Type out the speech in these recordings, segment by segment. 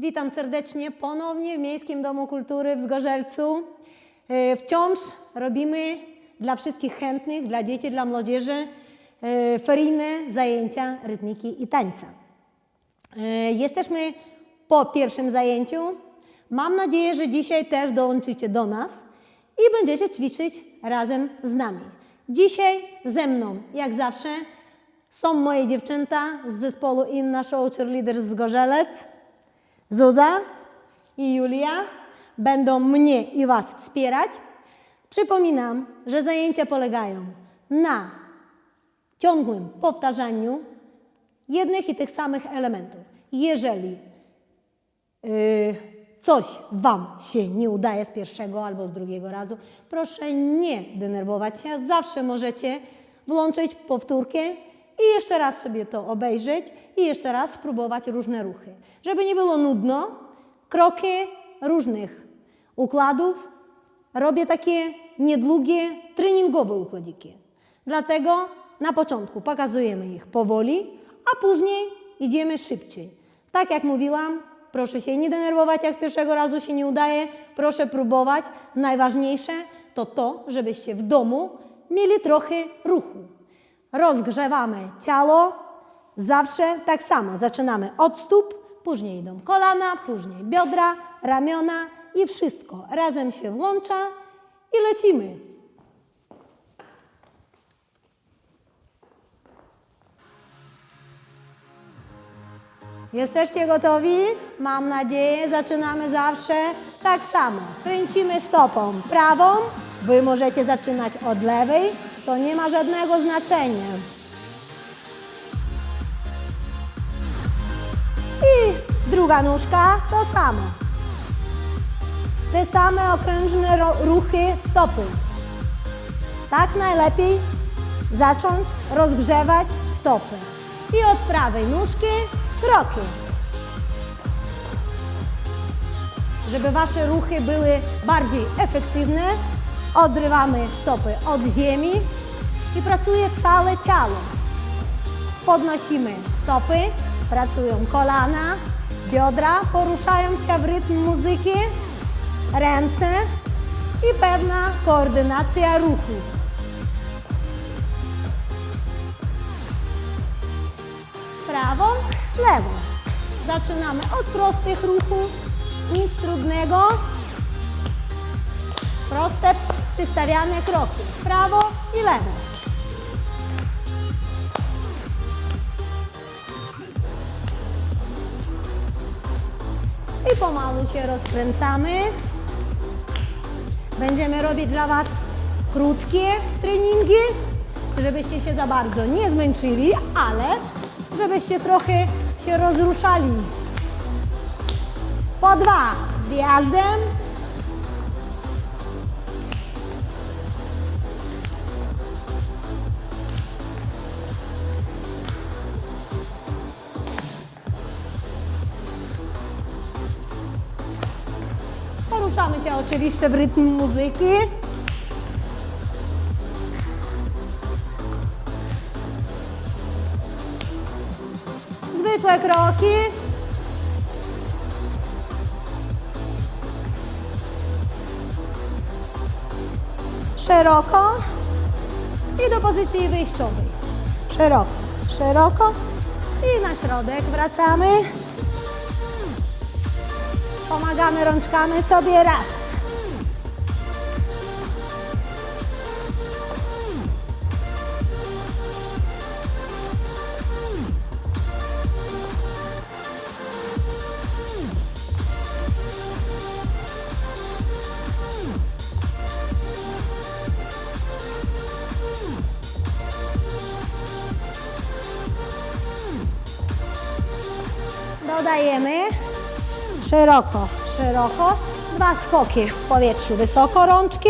Witam serdecznie ponownie w Miejskim Domu Kultury w Zgorzelcu. E, Wciąż robimy dla wszystkich chętnych, dla dzieci, dla młodzieży e, feryjne zajęcia rytmiki i tańca. E, Jesteśmy po pierwszym zajęciu. Mam nadzieję, że dzisiaj też dołączycie do nas i będziecie ćwiczyć razem z nami. Dzisiaj ze mną, jak zawsze, są moje dziewczęta z zespołu Inna Show Cheerleaders z Gorzelec. Zuza i Julia będą mnie i Was wspierać. Przypominam, że zajęcia polegają na ciągłym powtarzaniu jednych i tych samych elementów. Jeżeli yy, coś Wam się nie udaje z pierwszego albo z drugiego razu, proszę nie denerwować się. Zawsze możecie włączyć powtórkę i jeszcze raz sobie to obejrzeć i jeszcze raz spróbować różne ruchy. Żeby nie było nudno, kroki różnych układów robię takie niedługie, treningowe układiki. Dlatego na początku pokazujemy ich powoli, a później idziemy szybciej. Tak jak mówiłam, proszę się nie denerwować, jak z pierwszego razu się nie udaje, proszę próbować. Najważniejsze to to, żebyście w domu mieli trochę ruchu. Rozgrzewamy ciało, zawsze tak samo. Zaczynamy od stóp, później idą kolana, później biodra, ramiona i wszystko razem się włącza i lecimy. Jesteście gotowi? Mam nadzieję. Zaczynamy zawsze tak samo. Kręcimy stopą prawą. Wy możecie zaczynać od lewej. To nie ma żadnego znaczenia. I druga nóżka to samo. Te same okrężne ruchy stopy. Tak najlepiej zacząć rozgrzewać stopy. I od prawej nóżki kroki. Żeby Wasze ruchy były bardziej efektywne, odrywamy stopy od ziemi i pracuje całe ciało. Podnosimy stopy, pracują kolana, biodra, poruszają się w rytm muzyki, ręce i pewna koordynacja ruchu. Prawo, lewo. Zaczynamy od prostych ruchów, nic trudnego. Proste, przystawiane kroki. Prawo i lewo. I pomału się rozkręcamy. Będziemy robić dla Was krótkie treningi, żebyście się za bardzo nie zmęczyli, ale żebyście trochę się rozruszali. Po dwa wjazdem. Poruszamy się oczywiście w rytm muzyki. Zwykłe kroki. Szeroko i do pozycji wyjściowej. Szeroko, szeroko i na środek wracamy. Pomagamy rączkami sobie raz. Szeroko, szeroko, dwa skoki w powietrzu, wysoko rączki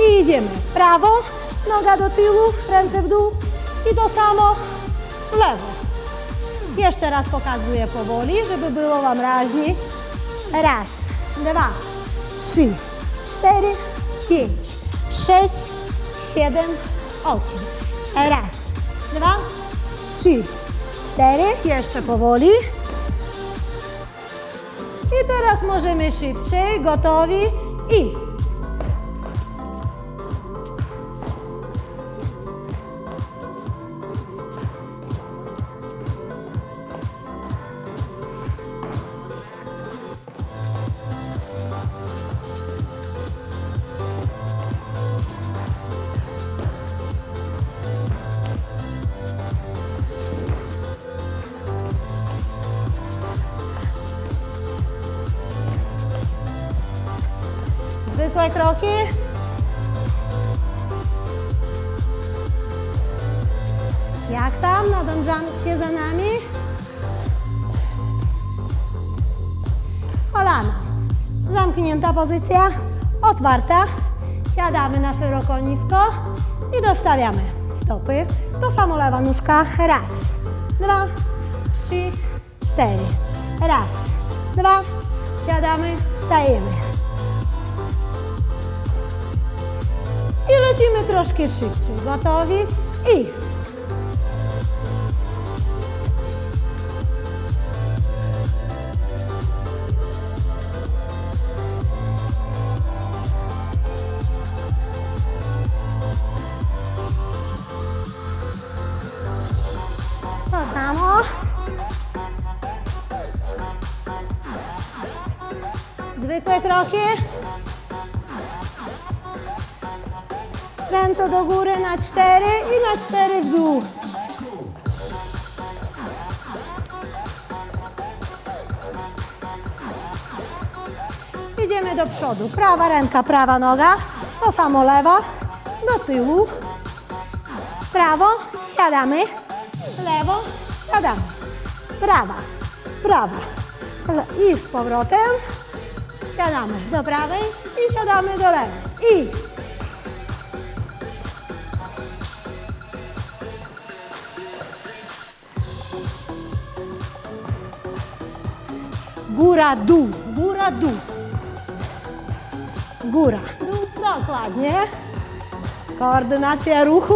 i idziemy prawo, noga do tyłu, ręce w dół i to samo w lewo. Jeszcze raz pokazuję powoli, żeby było Wam raźniej. Raz, dwa, trzy, cztery, pięć, sześć, siedem, osiem. Raz, dwa, trzy, cztery, jeszcze powoli. I teraz możemy szybciej, gotowi? I kroki. Jak tam? Nadążacie za nami? Kolana. Zamknięta pozycja, otwarta. Siadamy na szeroko nisko i dostawiamy stopy. To samo lewa nóżka. Raz, dwa, trzy, cztery. Raz, dwa, siadamy, stajemy. Lecimy troszkę szybciej. Gotowi? I. Zwykłe kroki. Ręce do góry na cztery i na cztery w dół. Idziemy do przodu. Prawa ręka, prawa noga. To samo lewa. Do tyłu. Prawo, siadamy. Lewo, siadamy. Prawa, prawa. I z powrotem. Siadamy do prawej i siadamy do lewej. I Góra, dół, góra, dół. Góra, dół, dokładnie. Koordynacja ruchu.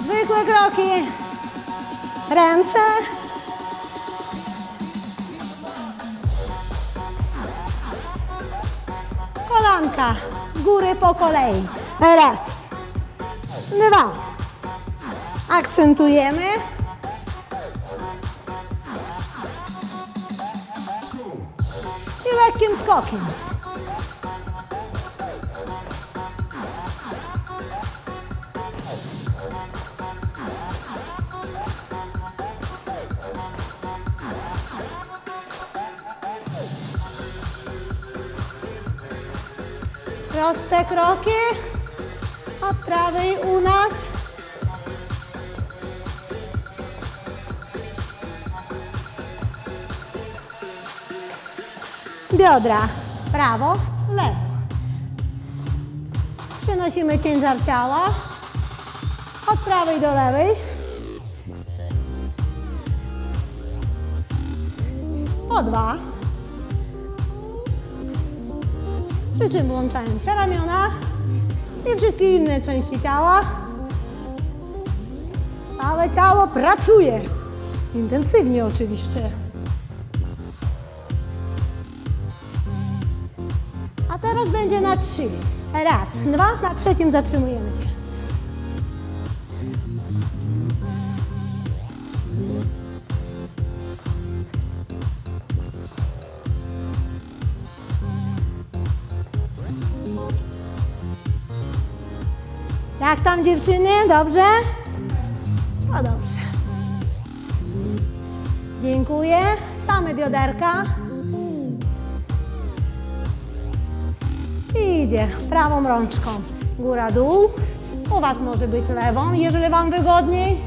Zwykłe kroki. Ręce. Kolanka. Góry po kolei. Raz. Dwa. Akcentujemy. I lekkim skokiem. Proste kroki. Od prawej u nas. Biodra. Prawo, lewo. Przenosimy ciężar ciała. Od prawej do lewej. Po dwa. Przy czym włączają się ramiona i wszystkie inne części ciała. Całe ciało pracuje. Intensywnie oczywiście. A teraz będzie na trzy. Raz, dwa, na trzecim zatrzymujemy się. Jak tam dziewczyny? Dobrze? No dobrze. Dziękuję. Same bioderka. I idzie prawą rączką. Góra, dół. U Was może być lewą, jeżeli Wam wygodniej.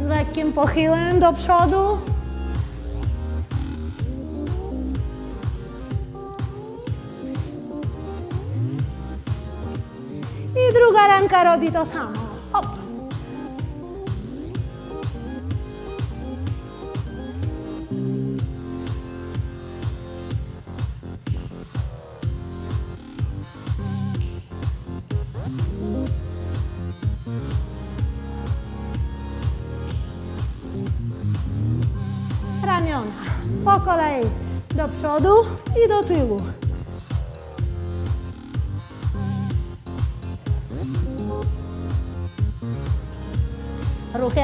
Z lekkim pochyłem do przodu. druga ręka robi to samo. Hop. Ramiona po kolei do przodu i do tyłu.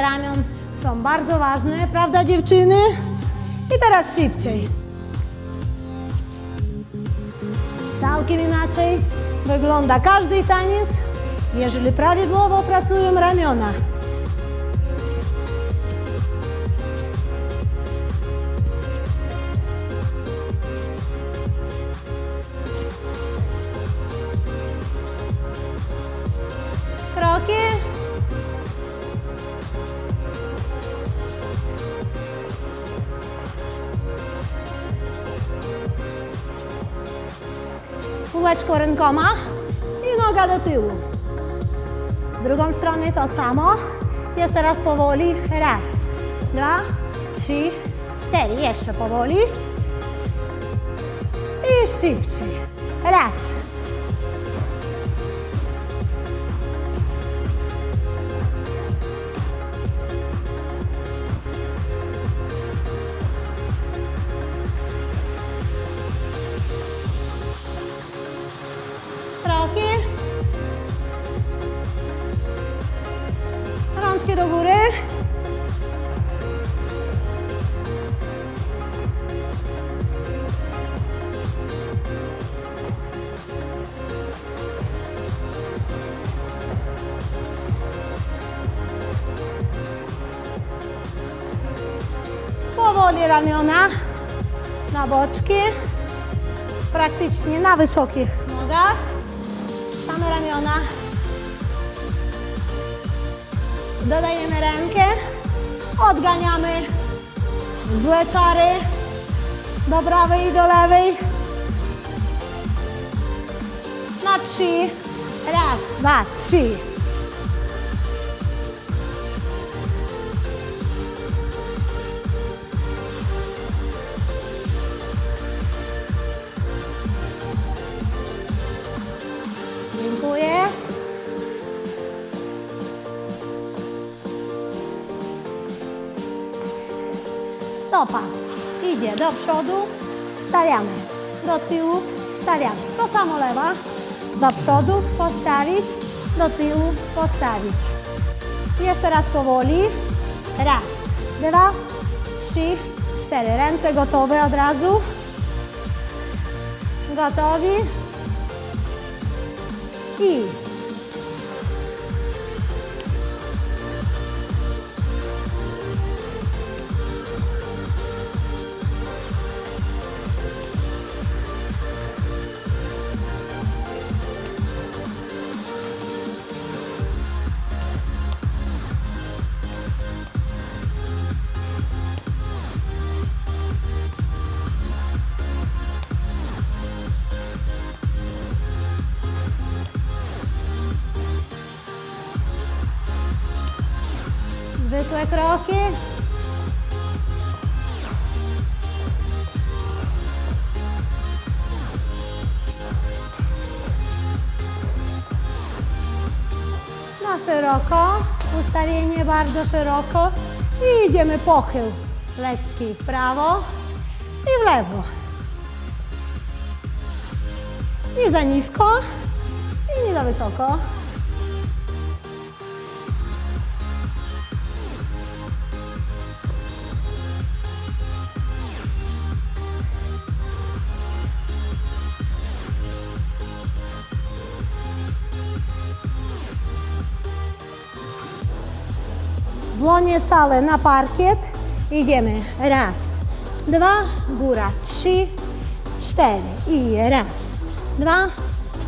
Ramion są bardzo ważne, prawda dziewczyny? I teraz szybciej. Całkiem inaczej wygląda każdy taniec, jeżeli prawidłowo pracują ramiona. Kółeczko rękoma i noga do tyłu. Drugą stronę to samo. Jeszcze raz powoli. Raz, dwa, trzy, cztery. Jeszcze powoli. I szybciej. Raz. Do góry. Powoli ramiona na boczki. Praktycznie na wysokich Dodajemy rękę. Odganiamy złe czary do prawej i do lewej. Na trzy. Raz, dwa, trzy. Do przodu, stawiamy. Do tyłu, stawiamy. To samo lewa. Do przodu postawić, do tyłu postawić. Jeszcze raz powoli. Raz, dwa, trzy, cztery. Ręce gotowe od razu. Gotowi. I zwykłe kroki. Na szeroko, ustawienie bardzo szeroko i idziemy pochył. Lekki w prawo i w lewo. Nie za nisko i nie za wysoko. Dłonie całe na parkiet. Idziemy. Raz, dwa, góra. Trzy, cztery. I raz, dwa,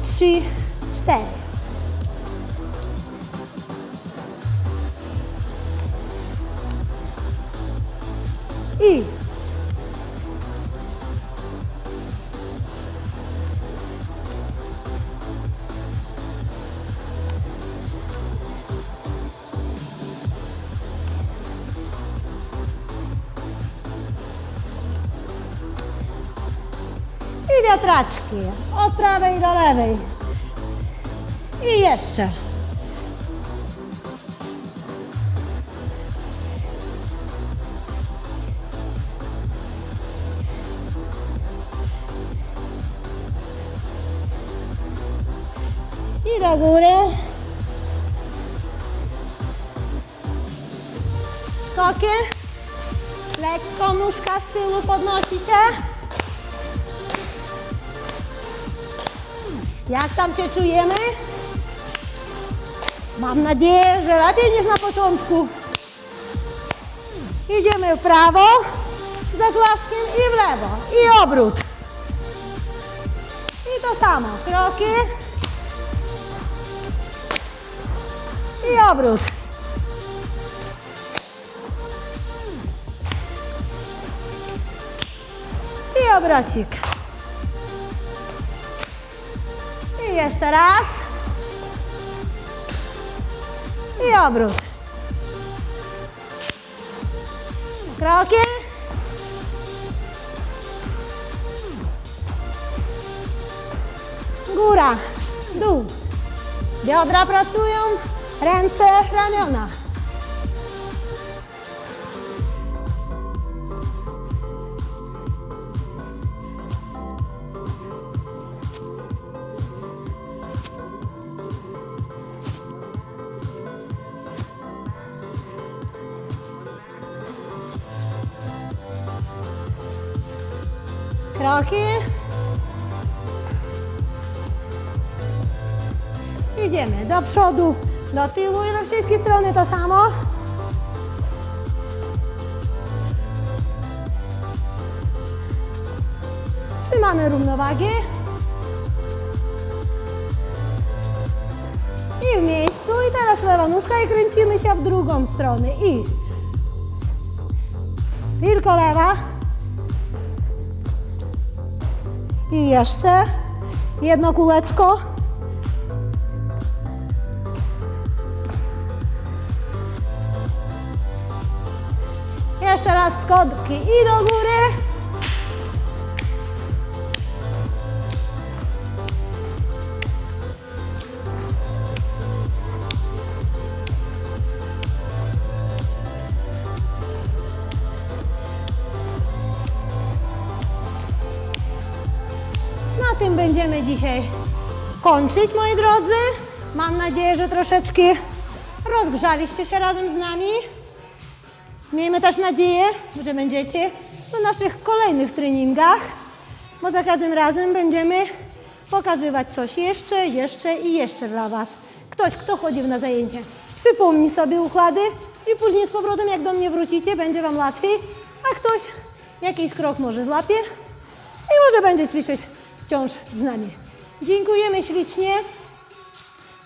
trzy, cztery. I raczki. Od prawej do lewej. I jeszcze. I do góry. Skokiem. Lekko nóżka z tyłu podnosi się. Jak tam się czujemy? Mam nadzieję, że lepiej niż na początku. Idziemy w prawo, z zaklaskiem i w lewo. I obrót. I to samo. Kroki. I obrót. I obrocik. Jeszcze raz. I obrót. Kroki. Góra, dół. Biodra pracują, ręce, ramiona. Do przodu, do tyłu i we wszystkie strony to samo. Trzymamy równowagę. I w miejscu. I teraz lewa nóżka i kręcimy się w drugą stronę. I tylko lewa. I jeszcze jedno kółeczko. Jeszcze raz schodki i do góry. Na tym będziemy dzisiaj kończyć, moi drodzy. Mam nadzieję, że troszeczkę rozgrzaliście się razem z nami. Miejmy też nadzieję, że będziecie na naszych kolejnych treningach, bo za każdym razem będziemy pokazywać coś jeszcze, jeszcze i jeszcze dla Was. Ktoś, kto chodził na zajęcia, przypomni sobie układy i później z powrotem, jak do mnie wrócicie, będzie Wam łatwiej, a ktoś jakiś krok może złapie i może będzie ćwiczyć wciąż z nami. Dziękujemy ślicznie.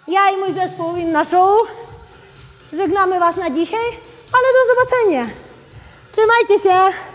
Ja i mój zespół Inna Show żegnamy Was na dzisiaj, ale do zobaczenia. Trzymajcie się.